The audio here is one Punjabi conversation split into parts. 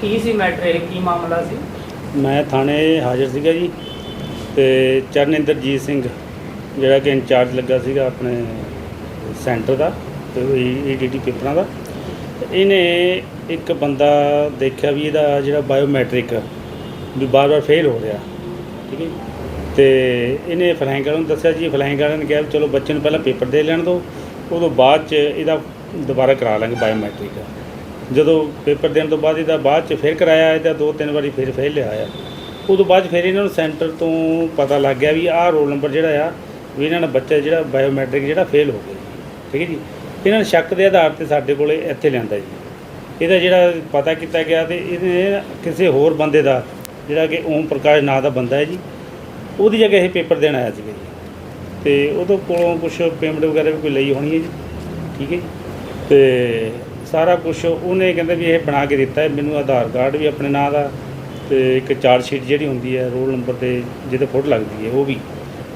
ਕੀ ਸੀ ਮੈਟਰ, ਇਹ ਕੀ ਮਾਮਲਾ ਸੀ ਮੈਂ ਥਾਣੇ ਹਾਜ਼ਰ ਸੀਗਾ ਜੀ ਤੇ ਚਰਨਿੰਦਰਜੀਤ ਸਿੰਘ, ਜਿਹੜਾ ਕਿ ਇੰਚਾਰਜ ਲੱਗਾ ਸੀਗਾ ਆਪਣੇ ਸੈਂਟਰ ਦਾ ਤੇ ਈਡੀਟੀ ਪੇਪਰਾਂ ਦਾ ਇਹਨੇ ਇੱਕ ਬੰਦਾ ਦੇਖਿਆ ਵੀ ਇਹਦਾ ਜਿਹੜਾ ਬਾਇਓਮੈਟ੍ਰਿਕ ਵੀ ਬਾਰ-ਬਾਰ ਫੇਲ ਹੋ ਰਿਹਾ, ਠੀਕ ਹੈ ਜੀ। ਤੇ ਇਹਨੇ ਫਲਾਈਂਗ ਵਾਲਿਆਂ ਨੂੰ ਦੱਸਿਆ ਜੀ, ਫਲਾਈਂਗ ਵਾਲਿਆਂ ਨੇ ਕਿਹਾ ਵੀ ਚਲੋ ਬੱਚੇ ਨੂੰ ਪਹਿਲਾਂ ਪੇਪਰ ਦੇ ਲੈਣ ਦਿਓ, ਉਦੋਂ ਬਾਅਦ ਚ ਇਹਦਾ ਦੁਬਾਰਾ ਕਰਾ ਲਾਂਗੇ ਬਾਇਓਮੈਟ੍ਰਿਕ ਜਦੋਂ ਪੇਪਰ ਦੇਣ ਤੋਂ ਬਾਅਦ ਇਹਦਾ ਬਾਅਦ ਚ ਫਿਰ ਕਰਾਇਆ ਇਹਦਾ ਦੋ ਤਿੰਨ ਵਾਰੀ ਫਿਰ ਫੇਲ ਲਿਆ ਆ ਉਦੋਂ ਬਾਅਦ ਫਿਰ ਇਹਨਾਂ ਨੂੰ ਸੈਂਟਰ ਤੋਂ ਪਤਾ ਲੱਗ ਗਿਆ ਵੀ ਆਹ ਰੋਲ ਨੰਬਰ ਜਿਹੜਾ ਆ, ਵੀ ਇਹਨਾਂ ਦਾ ਬੱਚਾ ਜਿਹੜਾ ਬਾਇਓਮੈਟ੍ਰਿਕ ਜਿਹੜਾ ਫੇਲ ਹੋ ਗਿਆ। ਜੀ। ਠੀਕ ਹੈ ਜੀ? ਇਹਨਾਂ ਨੇ ਸ਼ੱਕ ਦੇ ਆਧਾਰ ਤੇ ਸਾਡੇ ਕੋਲੇ ਇੱਥੇ ਲਿਆਂਦਾ ਜੀ। ਇਹਦਾ ਜਿਹੜਾ ਪਤਾ ਕੀਤਾ ਗਿਆ ਤੇ ਇਹਨੇ ਕਿਸੇ ਹੋਰ ਬੰਦੇ ਦਾ, ਜਿਹੜਾ ਕਿ ਓਮ ਪ੍ਰਕਾਸ਼ ਨਾਂ ਦਾ ਬੰਦਾ ਹੈ ਜੀ, ਉਹਦੀ ਜਗ੍ਹਾ ਇਹ ਪੇਪਰ ਦੇਣ ਆਇਆ ਸੀਗਾ ਜੀ। ਤੇ ਉਹਦੇ ਕੋਲੋਂ ਕੁਝ ਪੇਮੈਂਟ ਵਗੈਰਾ ਵੀ ਕੋਈ ਲਈ ਹੋਣੀ ਹੈ ਜੀ। ਠੀਕ ਹੈ ਜੀ? ਤੇ ਸਾਰਾ ਕੁਝ ਉਹਨੇ ਕਹਿੰਦਾ ਵੀ ਇਹ ਬਣਾ ਕੇ ਦਿੱਤਾ ਹੈ, ਮੈਨੂੰ ਆਧਾਰ ਕਾਰਡ ਵੀ ਆਪਣੇ ਨਾਂ ਦਾ ਤੇ ਇੱਕ ਚਾਰਟ ਸ਼ੀਟ ਜਿਹੜੀ ਹੁੰਦੀ ਹੈ, ਰੋਲ ਨੰਬਰ ਤੇ ਜਿਹਦੇ ਫੋਟੋ ਲੱਗਦੀ ਹੈ, ਉਹ ਵੀ।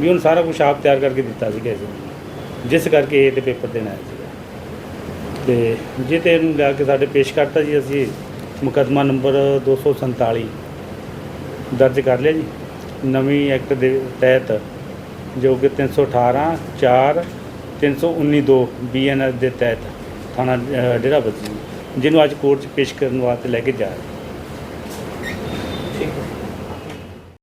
ਵੀ ਉਹਨੇ ਸਾਰਾ ਕੁਝ ਆਪ ਤਿਆਰ ਕਰਕੇ ਦਿੱਤਾ ਸੀਗਾ ਇਸ ਨੂੰ। ਜਿਸ ਕਰਕੇ ਇਹ ਤੇ ਪੇਪਰ ਦੇਣਾ ਆਇਆ ਸੀਗਾ। ਤੇ ਜੇ ਤੇ ਇਹਨੂੰ ਲਿਆ ਕੇ ਸਾਡੇ ਪੇਸ਼ ਕਰਤਾ ਜੀ ਅਸੀਂ, ਮੁਕੱਦਮਾ ਨੰਬਰ 247 ਦਰਜ ਕਰ ਲਿਆ ਜੀ। ਨਵੀਂ ਐਕਟ ਦੇ ਤਹਿਤ ਜੋ ਕਿ 318 4 319 2 ਬੀਐਨਐਸ ਦੇ ਤਹਿਤ। ਥਾਣਾ ਅ, ਡੇਰਾ ਬੱਜੀ ਜਿਹਨੂੰ ਅੱਜ ਕੋਰਟ 'ਚ ਪੇਸ਼ ਕਰਨ ਵਾਸਤੇ ਲੈ ਕੇ ਜਾ ਰਹੇ